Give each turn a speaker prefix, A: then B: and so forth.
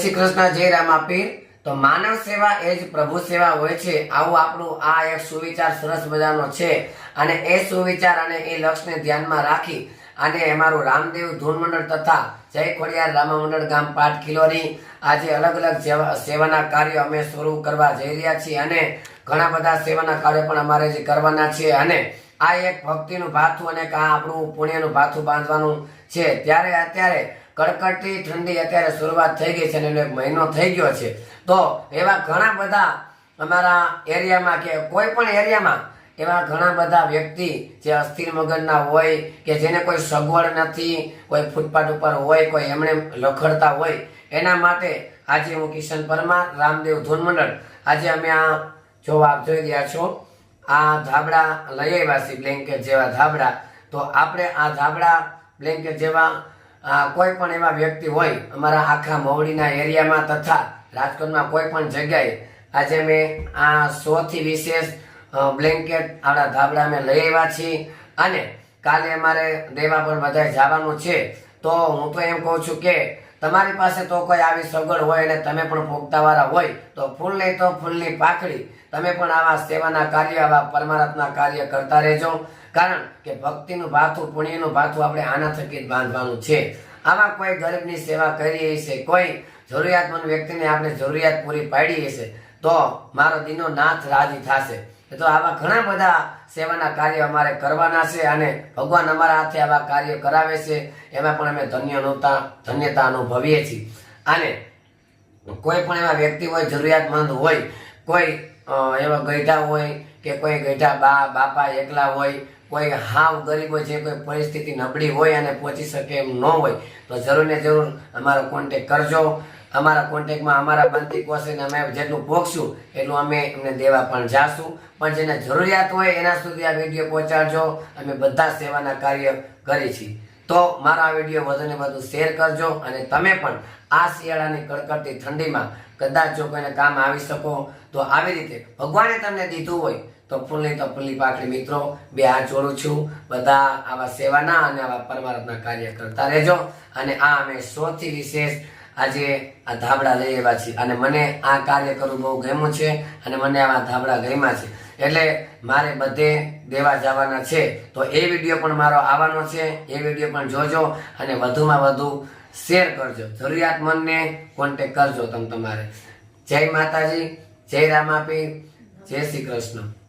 A: શ્રી કૃષ્ણ, જય રામાપીર. તો માનવ સેવા એ જ પ્રભુ સેવા હોય છે. આવું આપણું આ એક સુવિચાર સરસ મજાનો છે. અને એ સુવિચાર અને એ લક્ષ્યને ધ્યાનમાં રાખી અને અમારું રામદેવ ધૂન મંડળ તથા જય ખોડિયાર રામા મંડળ ગામ પાટ કિલોની આજે અલગ અલગ સેવાના કાર્યો અમે શરૂ કરવા જઈ રહ્યા છીએ અને ઘણા બધા સેવાના કાર્યો પણ અમારે જે કરવાના છે. અને આ એક ભક્તિનું ભાથું અને આ આપણું પુણ્યનું ભાથું બાંધવાનું છે. ત્યારે અત્યારે કડકડતી ઠંડી અત્યારે શરૂઆત થઈ ગઈ છે અને એક મહિનો થઈ ગયો છે. તો એવા ઘણા બધા અમારા એરિયામાં કે કોઈ પણ એરિયામાં એવા ઘણા બધા વ્યક્તિ જે અસ્થિર મગજના હોય કે જેને કોઈ સગવડ નથી, કોઈ ફૂટપાથ ઉપર હોય, કોઈ એમણે લખડતા હોય, એના માટે આજે હું કિશન પરમાર, રામદેવ ધૂન મંડળ, આજે અમે આ જો જોઈ રહ્યા છો. આ ધાબળા લઈ આવ્યા છીએ બ્લેન્કેટ જેવા ધાબળા. તો આપણે આ ધાબળા બ્લેન્કેટ જેવા કોઈ પણ એવા વ્યક્તિ હોય અમારા આખા મવડીના એરિયામાં તથા રાજકોટમાં કોઈ પણ જગ્યાએ, આજે મેં આ સોથી વિશેષ બ્લેન્કેટ આપણા ધાબળા અમે લઈ આવ્યા છીએ. અને કાલે અમારે દેવા પણ બધાય જવાનું છે. તો હું તો એમ કહું છું કે તમારી પાસે તો કોઈ આવી સગવડ હોય અને તમે પણ ભોગતાવાળા હોય, તો ફૂલ નહીં તો ફૂલની પાખડી. તમે પણ આવા સેવાના કાર્ય, આવા પરમારથના કાર્ય કરતા રહેજો. કારણ કે ભક્તિનું ભાથું, પુણ્યનું ભાથું આપણે આના થકી બાંધવાનું છે. આવા કોઈ ગરીબની સેવા કરી હશે કોઈ, જરૂરિયાતમંદ વ્યક્તિને આપણે જરૂરિયાત પૂરી પાડી હશે, તો મારો દીનો નાથ રાજી થશે. તો આવા ઘણા બધા સેવાના કાર્ય અમારે કરવાના છે અને ભગવાન અમારા હાથે આવા કાર્ય કરાવે છે. એમાં પણ અમે ધન્યતા ધન્યતા અનુભવીએ છીએ. અને કોઈ પણ એવા વ્યક્તિ હોય, જરૂરિયાતમંદ હોય, કોઈ એવા ગઈઢા હોય કે કોઈ ગઈઢા બા, બાપા એકલા હોય, કોઈ હાવ ગરીબ હોય, જે કોઈ પરિસ્થિતિ નબળી હોય અને પહોંચી શકે એમ ન હોય, તો જરૂર ને જરૂર અમારો કોન્ટેક કરજો. અમારા કોન્ટેક્ટમાં અમારા બનતી કોશિશ અમે જેટલું ભોગશું એટલું અમે એમને દેવા પણ જાશું. પણ જેને જરૂરિયાત હોય એના સુધી આ વીડિયો પહોંચાડજો. અમે બધા સેવાના કાર્ય કરીએ છીએ. તો મારા વીડિયો વધુ ને વધુ શેર કરજો અને તમે પણ આ શિયાળાની કડકડતી ઠંડીમાં કદાચ જો કોઈને કામ આવી શકો, તો આવી રીતે ભગવાને તમને દીધું હોય તો ફૂલની તો ફૂલની પાકડી મિત્રો, બે હાથ જોડું છું. બધા આવા સેવાના અને આવા પરમાત્મા કાર્ય કરતા રહેજો. અને આ અમે સૌથી વિશેષ આજે આ ધાબળા લઈ આવ્યા છીએ. અને મને આ કાર્ય કરવું બહુ ગમ્યું છે અને મને આવા ધાબળા ગમ્યા છે. એટલે મારે બધે દેવા જવાના છે. તો એ વીડિયો પણ મારો આવવાનો છે. એ વીડિયો પણ જોજો અને વધુમાં વધુ શેર કરજો. જરૂરિયાતમંદને કોન્ટેક કરજો તમે તમારે. જય માતાજી, જય રામાપી જય શ્રી કૃષ્ણ.